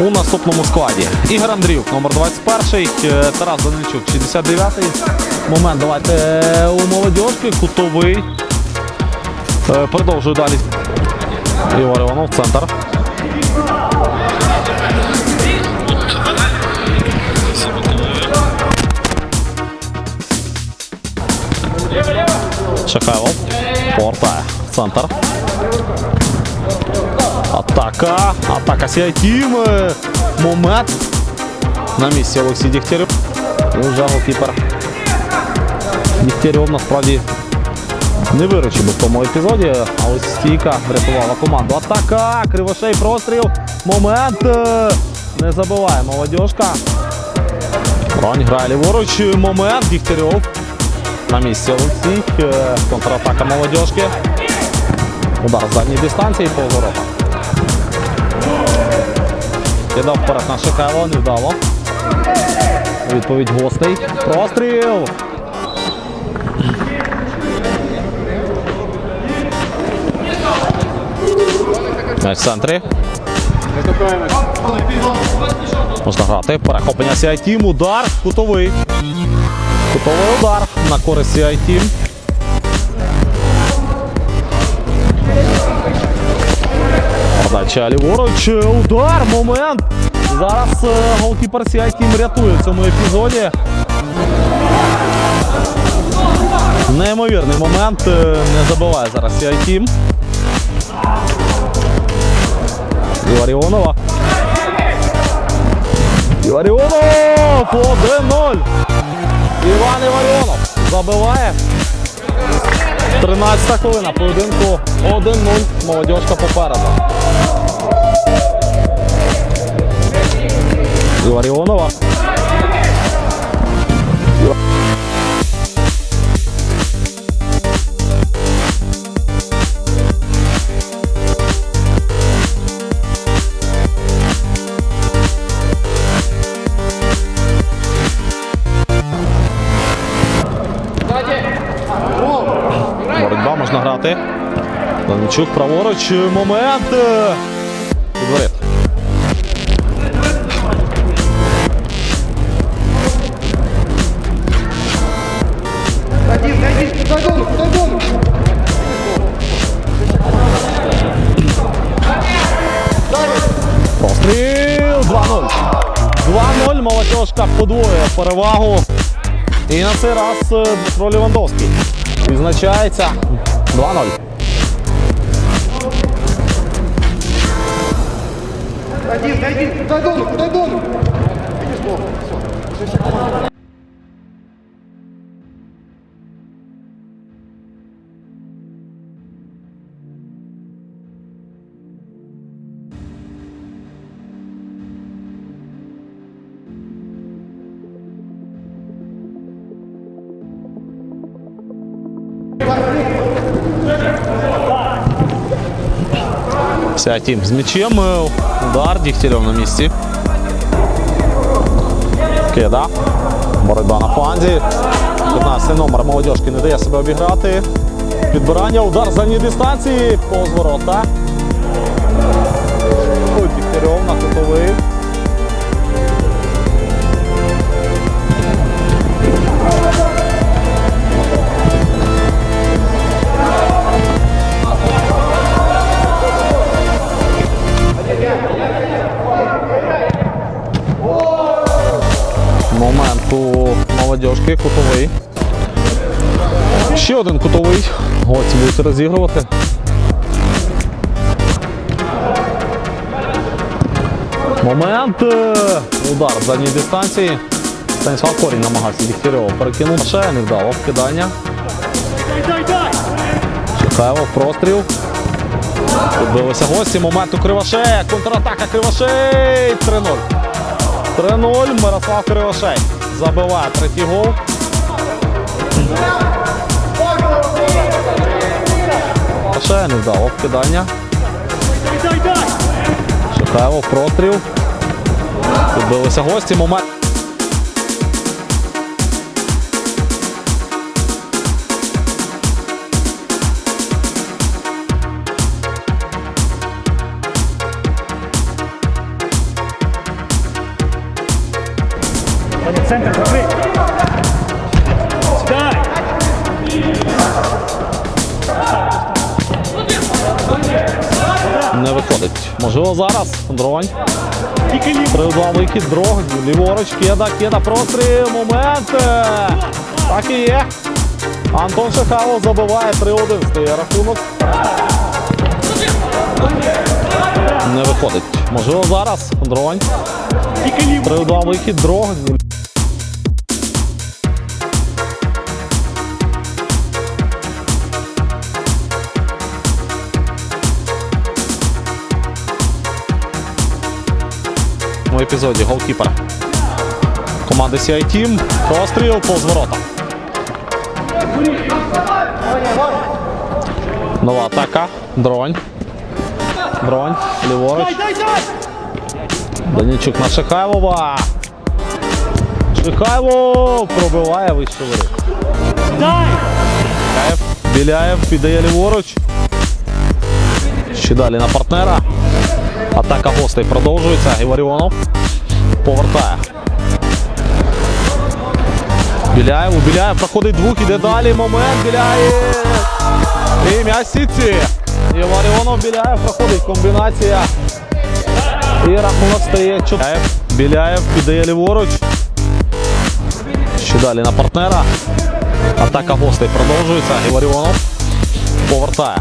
у наступному складі. Ігор Андріюк, номер 21, е, Тарас Данильчук, 69-й. Момент давайте е, у молодіжки, кутовий. Е, Продовжую далі. Ігор Іванов, центр. Шахайлов. Повертає. Центр. Атака. Атака Сіатім. Момент. На місці Олексій Дігтярьов. І вже голкіпер. Дігтярьов насправді не виручив в тому епізоді, але стійка врятувала команду. Атака! Кривошей простріл. Момент. Не забиває молодіжка. Бронь грає ліворуч. Момент. Дігтярьов. На місці Олексій. Контратака молодіжки. Удар з дальньої дистанції по воротах. Кидав вперед на Шихайло, невдало. Відповідь гостей. Простріл! В центрі. Можна грати. Перехоплення CI Team. Удар. Кутовий. Кутовий удар на користь CI Team. Подача ліворуч. Удар. Момент. Зараз е, голкіпер Team рятує в цьому епізоді. Неймовірний момент. Е, Не забиває зараз Team. Іваріонова. Іваріонов! 1-0. Іван Іваріонов забиває. 13 хвилина поєдинку 1-0. Молодіжка попереду. Іваріонова. Боротьба можна грати. Даничук праворуч. Момент. Підворит. Постріл 2-0. 2-0. Молодежка подвоює перевагу. І на цей раз е, Дмитро Лівандовський. Відзначається 2-0. Один, один, куда дону, куда дону? Видишь, Бог, все. Вся з м'ячем. Е, Удар. Дігтярьов на місці. Кида. Боротьба на фланзі. 15 номер молодіжки не дає себе обіграти. Підбирання, удар з дистанції. Повз ворота. Молодіжки кутовий. Ще один кутовий. Гості будуть розігрувати. Момент. Удар з дальньої дистанції. Станіслав Корінь намагався Дігтярьова перекинув. Ще не вдало вкидання. Шихайлов простріл. Відбилися гості. Момент у Кривошея. Контратака Кривошей. 3-0. 3-0. Мирослав Кривошей. Забиває третій гол. Ще не вдало вкидання. Шихайлов простріл. Відбилися гості. Момент. Центр закрий. Сідай. Не виходить. Можливо, зараз. Дронь. 3-2 вихід, дрог, ліворуч, кеда, кеда, простріл, момент. Так і є. Антон Шахайло забиває 3-1, стає рахунок. Не виходить. Можливо, зараз. Дронь. 3-2 вихід, дрог. Епізоді голкіпер команди CI Team. Простріл повз ворота. Нова атака. Дронь. Дронь. Ліворуч. Данічук на Шихайлова. Шихайлов пробиває вище воріт. Біляєв. Біляєв піддає ліворуч. Ще далі на партнера. Атака гостей продовжується. Іваріонов повертає. Біляєв, у Біляєв проходить двох, іде далі. Момент Біляєв. І м'яч сітці. Іваріонов Біляєв проходить комбінація. І рахунок стає 4. Біляєв піддає ліворуч. Ще далі на партнера. Атака гостей продовжується. Іваріонов повертає.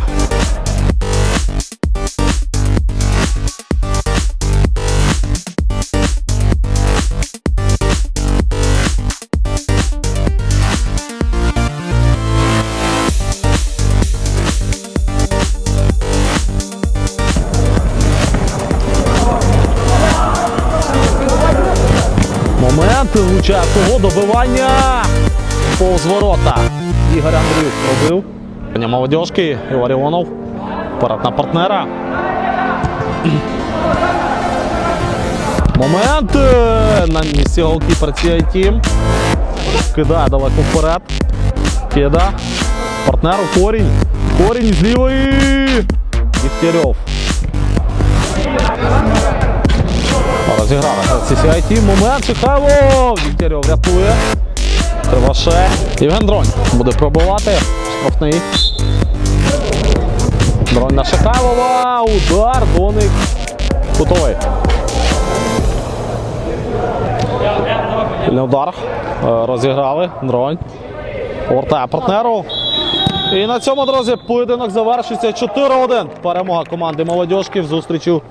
Влучає кого добивання повз ворота. Ігор Андрюк пробив. Паня молодіжки, Іваріонов. Перед на партнера. Момент е, на місці голкіпер CI Team. Кидає далеко вперед. Кида. Партнеру корінь. Корінь з лівої. Дігтярьов. Розіграли Team. Момент Шихайлов. Дігтярьов рятує. Криваше. Євген Дронь буде пробувати. Штрафний. Дронь на Шихайлова. Удар. Доник. Кутовий. Удар. Е, Розіграли. Дронь. Повертає партнеру. І на цьому, друзі, поєдинок завершиться 4-1. Перемога команди молодіжки в зустрічі